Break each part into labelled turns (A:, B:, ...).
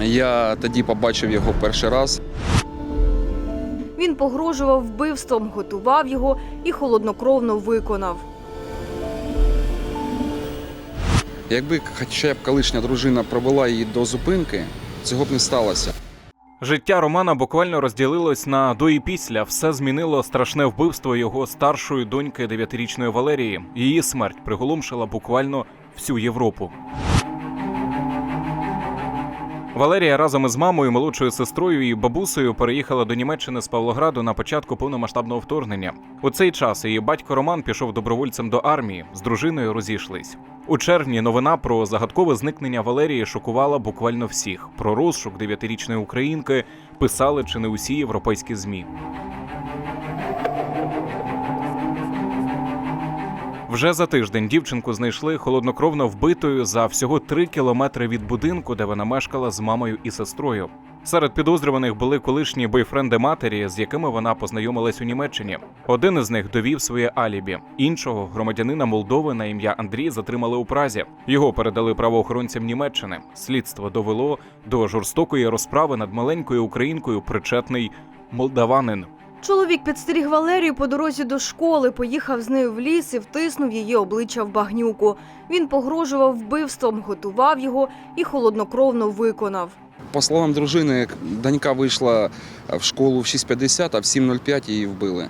A: Я тоді побачив його перший раз.
B: Він погрожував вбивством, готував його і холоднокровно виконав.
A: Якби хоча б колишня дружина провела її до зупинки, цього б не сталося.
C: Життя Романа буквально розділилось на до і після. Все змінило страшне вбивство його старшої доньки дев'ятирічної Валерії. Її смерть приголомшила буквально всю Європу. Валерія разом із мамою, молодшою сестрою і бабусею переїхала до Німеччини з Павлограду на початку повномасштабного вторгнення. У цей час її батько Роман пішов добровольцем до армії. З дружиною розійшлись. У червні новина про загадкове зникнення Валерії шокувала буквально всіх. Про розшук дев'ятирічної українки писали чи не усі європейські змі. Вже за тиждень дівчинку знайшли холоднокровно вбитою за всього три кілометри від будинку, де вона мешкала з мамою і сестрою. Серед підозрюваних були колишні бойфренди матері, з якими вона познайомилась у Німеччині. Один із них довів своє алібі. Іншого громадянина Молдови на ім'я Андрій затримали у Празі. Його передали правоохоронцям Німеччини. Слідство довело до жорстокої розправи над маленькою українкою, причетний молдаванин.
B: Чоловік підстеріг Валерію по дорозі до школи, поїхав з нею в ліс і втиснув її обличчя в багнюку. Він погрожував вбивством, готував його і холоднокровно виконав.
A: По словам дружини, донька вийшла в школу в 6.50, а в 7.05 її вбили.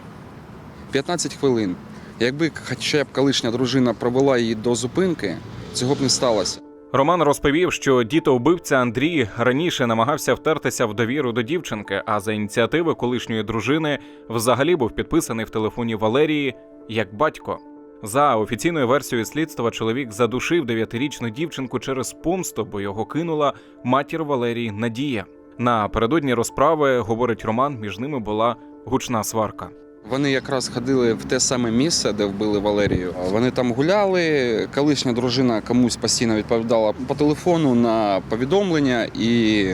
A: 15 хвилин. Якби хоча б колишня дружина провела її до зупинки, цього б не сталося.
C: Роман розповів, що дітовбивця Андрій раніше намагався втертися в довіру до дівчинки, а за ініціативи колишньої дружини взагалі був підписаний в телефоні Валерії як батько. За офіційною версією слідства, чоловік задушив дев'ятирічну дівчинку через помсту, бо його кинула матір Валерії Надія. Напередодні розправи, говорить Роман, між ними була гучна сварка.
A: Вони якраз ходили в те саме місце, де вбили Валерію. Вони там гуляли. Колишня дружина комусь постійно відповідала по телефону на повідомлення, і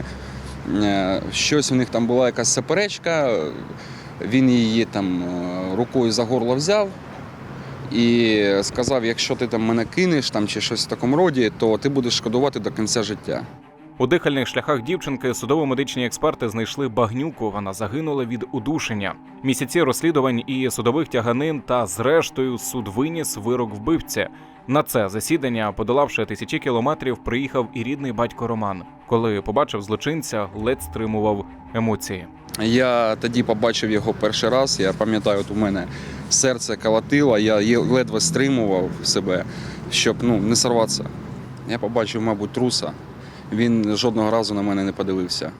A: е, щось у них там була якась суперечка. Він її там е, рукою за горло взяв і сказав: якщо ти там мене кинеш там чи щось в такому роді, то ти будеш шкодувати до кінця життя.
C: У дихальних шляхах дівчинки судово-медичні експерти знайшли багнюку. Вона загинула від удушення. Місяці розслідувань і судових тяганин, та зрештою суд виніс вирок вбивці. На це засідання, подолавши тисячі кілометрів, приїхав і рідний батько Роман. Коли побачив злочинця, ледь стримував емоції.
A: Я тоді побачив його перший раз. Я пам'ятаю, от у мене серце колотило, я ледве стримував себе, щоб ну, не сорватися. Я побачив, мабуть, труса. Він жодного разу на мене не подивився.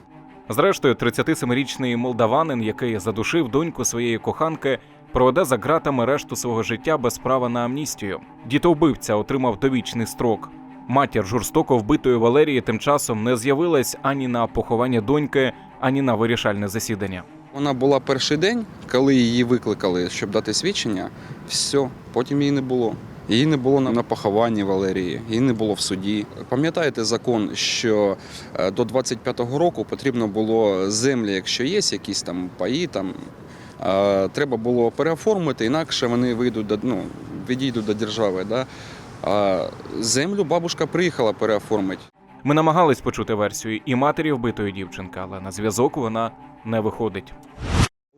C: Зрештою, 37-річний молдаванин, який задушив доньку своєї коханки, проведе за ґратами решту свого життя без права на амністію. Дітовбивця отримав довічний строк. Матір жорстоко вбитої Валерії тим часом не з'явилась ані на поховання доньки, ані на вирішальне засідання.
A: Вона була перший день, коли її викликали, щоб дати свідчення. Все, потім її не було. Її не було на похованні Валерії, її не було в суді. Пам'ятаєте закон, що е, до 25-го року потрібно було землі, якщо є якісь там паї, там е, треба було переоформити, інакше вони вийдуть до ну, відійдуть до держави. Да? А землю бабушка приїхала переоформити.
C: Ми намагались почути версію і матері вбитої дівчинки, але на зв'язок вона не виходить.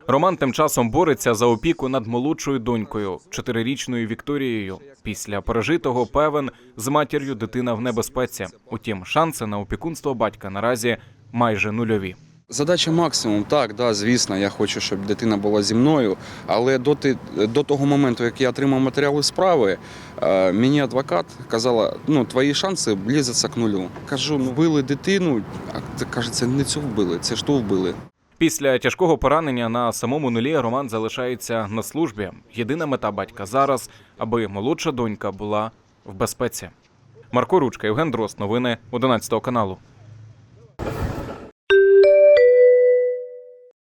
C: Роман тим часом бореться за опіку над молодшою донькою, чотирирічною Вікторією. Після пережитого певен з матір'ю дитина в небезпеці. Утім, шанси на опікунство батька наразі майже нульові.
A: Задача максимум, так, да, звісно, я хочу, щоб дитина була зі мною. Але доти, до того моменту, як я отримав матеріали справи, е, мені адвокат казала, ну, твої шанси близяться к нулю. Кажу, ну вбили дитину, а каже, це не цю вбили, це ж ту вбили.
C: Після тяжкого поранення на самому нулі Роман залишається на службі. Єдина мета батька зараз, аби молодша донька була в безпеці. Марко Ручка, Євген Дрозд. Новини 11 каналу.